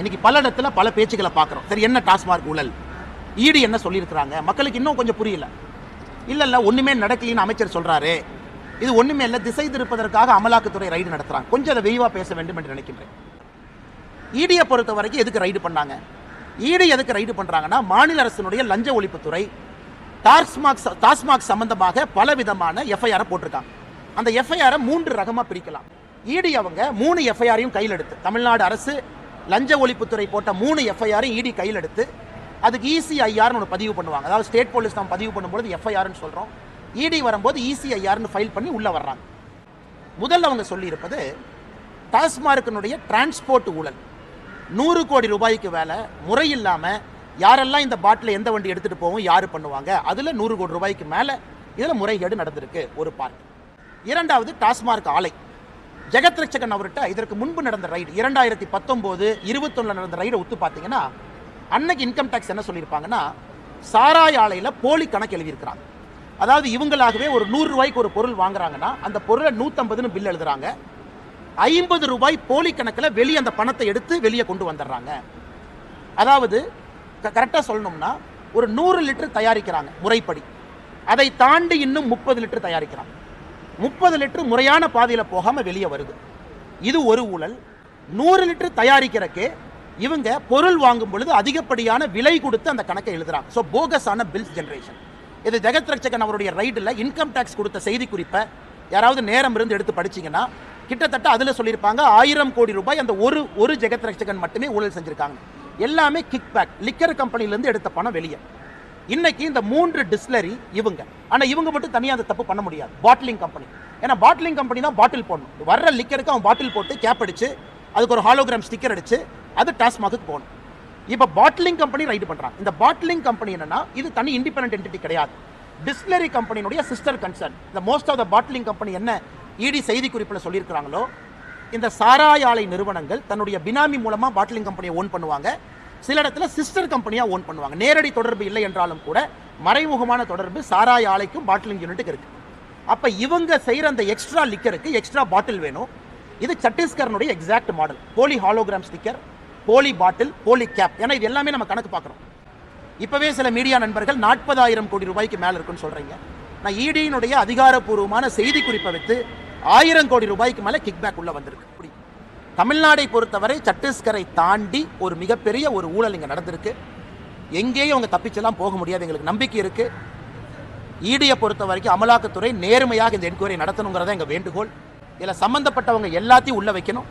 இன்னைக்கு பல இடத்துல பல பேச்சுக்களை பார்க்குறோம். சரி என்ன டாஸ்மார்க் ஊழல்? ஈடு என்ன சொல்லியிருக்கிறாங்க? மக்களுக்கு இன்னும் கொஞ்சம் புரியல. இல்லை இல்லை ஒன்றுமே நடக்கலின்னு அமைச்சர் சொல்கிறாரு இது ஒன்றுமே இல்லை திசை திருப்பதற்காக அமலாக்கத்துறை ரைடு நடத்துகிறாங்க கொஞ்சம் அதை விரிவாக பேச வேண்டும் என்று நினைக்கின்றேன். ஈடியை பொறுத்த வரைக்கும் எதுக்கு ரைடு பண்ணாங்க? ஈடி எதுக்கு ரைடு பண்ணுறாங்கன்னா மாநில அரசினுடைய லஞ்ச ஒழிப்புத்துறை டாஸ்மாக் டாஸ்மாக் சம்பந்தமாக பல விதமான எஃப்ஐஆரை போட்டிருக்காங்க. அந்த எஃப்ஐஆரை மூன்று ரகமாக பிரிக்கலாம். ஈடி அவங்க மூணு எஃப்ஐஆரையும் கையில் எடுத்து தமிழ்நாடு அரசு லஞ்ச ஒழிப்புத்துறை போட்ட மூணு எஃப்ஐஆரையும் இடி கையில் எடுத்து அதுக்கு இசிஐஆர்னு ஒன்று பதிவு பண்ணுவாங்க. அதாவது ஸ்டேட் போலீஸ் நம்ம பதிவு பண்ணும்போது எஃப்ஐஆர்னு சொல்கிறோம் இடி வரும்போது இசிஐஆர்னு ஃபைல் பண்ணி உள்ளே வர்றாங்க. முதல்ல அவங்க சொல்லியிருப்பது டாஸ்மார்க்கினுடைய டிரான்ஸ்போர்ட் ஊழல். நூறு கோடி ரூபாய்க்கு வேலை முறை இல்லாமல் யாரெல்லாம் இந்த பாட்டில் எந்த வண்டி எடுத்துகிட்டு போவோம் யார் பண்ணுவாங்க அதில் நூறு கோடி ரூபாய்க்கு மேலே இதில் முறைகேடு நடந்திருக்கு ஒரு பார்ட் இரண்டாவது டாஸ்மார்க் ஆலை. ஜெகத் ரட்சகன் அவர்கிட்ட இதற்கு முன்பு நடந்த ரைடு இரண்டாயிரத்தி பத்தொம்போது இருபத்தொன்னில் நடந்த ரைடை ஒத்து பார்த்தீங்கன்னா அன்னைக்கு இன்கம் டேக்ஸ் என்ன சொல்லியிருப்பாங்கன்னா சாராய ஆலையில் போலி கணக்கு எழுதியிருக்கிறாங்க. அதாவது இவங்களாகவே ஒரு நூறு ரூபாய்க்கு ஒரு பொருள் வாங்குறாங்கன்னா அந்த பொருளை நூற்றம்பதுன்னு பில் எழுதுறாங்க. ஐம்பது ரூபாய் போலி கணக்கில் வெளியே அந்த பணத்தை எடுத்து வெளியே கொண்டு வந்துடுறாங்க. அதாவது கரெக்டாக சொல்லணும்னா ஒரு நூறு லிட்டர் தயாரிக்கிறாங்க முறைப்படி. அதை தாண்டி இன்னும் முப்பது லிட்டர் தயாரிக்கிறாங்க. முப்பது லிட்டர் முறையான பாதையில் போகாமல் வெளியே வருது. இது ஒரு ஊழல். நூறு லிட்டர் தயாரிக்கிறக்கே இவங்க பொருள் வாங்கும் பொழுது அதிகப்படியான விலை கொடுத்து அந்த கணக்கை எழுதுறாங்க. ஸோ போகஸான பில்ஸ் ஜென்ரேஷன் இது ஜெகத் ரட்சகன் அவருடைய ரைடில் இன்கம் டேக்ஸ் கொடுத்த செய்தி குறிப்பை யாராவது நேரம் இருந்து எடுத்து படிச்சீங்கன்னா கிட்டத்தட்ட அதில் சொல்லியிருப்பாங்க ஆயிரம் கோடி ரூபாய் அந்த ஒரு ஒரு ஜெகத் ரட்சகன் மட்டுமே ஊழல் செஞ்சிருக்காங்க. எல்லாமே கிக் பேக் லிக்கர் கம்பெனிலேருந்து எடுத்த பணம் வெளியே. இன்னைக்கு இந்த மூன்று டிஸ்லரி இவங்க. ஆனால் இவங்க மட்டும் தனியாக அந்த தப்பு பண்ண முடியாது. பாட்டிலிங் கம்பெனி ஏன்னா பாட்டிலிங் கம்பெனி தான் பாட்டில் போடணும். வர்ற லிக்கருக்கு அவன் பாட்டில் போட்டு கேப் அடிச்சு அதுக்கு ஒரு ஹாலோகிராம் ஸ்டிக்கர் அடிச்சு அது டாஸ்மாக்கு போகணும் இப்போ பாட்டிலிங் கம்பெனி ரைடு பண்ணுறான் இந்த பாட்டிலிங் கம்பெனி என்னன்னா இது தனி இண்டிபெண்டன்ட் என்டிட்டி கிடையாது. டிஸ்லரி கம்பெனியினுடைய சிஸ்டர் கன்சர்ன் இந்த most of the bottling company என்ன இடி செய்தி குறிப்பில் சொல்லியிருக்கிறாங்களோ இந்த சாராய ஆலை நிறுவனங்கள் தன்னுடைய பினாமி மூலமாக பாட்டிலிங் கம்பெனியை ஓன் பண்ணுவாங்க. சில இடத்துல சிஸ்டர் கம்பெனியாக ஓன் பண்ணுவாங்க. நேரடி தொடர்பு இல்லை என்றாலும் கூட மறைமுகமான தொடர்பு சாராய ஆலைக்கும் பாட்டிலிங் யூனிட்டுக்கு இருக்குது அப்போ இவங்க செய்கிற அந்த எக்ஸ்ட்ரா லிக்கருக்கு எக்ஸ்ட்ரா பாட்டில் வேணும். இது சத்தீஸ்கரனுடைய எக்ஸாக்ட் மாடல் போலி ஹாலோகிராம் ஸ்டிக்கர் போலி பாட்டில் போலி கேப் ஏன்னா இது எல்லாமே நம்ம கணக்கு பார்க்குறோம். இப்போவே சில மீடியா நண்பர்கள் நாற்பதாயிரம் கோடி ரூபாய்க்கு மேலே இருக்குன்னு சொல்கிறீங்க நான் இடியினுடைய அதிகாரப்பூர்வமான செய்தி குறிப்பை வைத்து ஆயிரம் கோடி ரூபாய்க்கு மேலே கிக்பேக் உள்ளே வந்திருக்கு. அப்படி தமிழ்நாடை பொறுத்தவரை சத்தீஸ்கரை தாண்டி ஒரு மிகப்பெரிய ஒரு ஊழல் இங்கே நடந்திருக்கு. எங்கேயும் அவங்க தப்பிச்செல்லாம் போக முடியாது எங்களுக்கு நம்பிக்கை இருக்கு. ஈடியை பொறுத்த வரைக்கும் அமலாக்கத்துறை நேர்மையாக இந்த என்கொயரி நடத்தணுங்கிறத எங்கள் வேண்டுகோள். இதில் சம்மந்தப்பட்டவங்க எல்லாத்தையும் உள்ளே வைக்கணும்.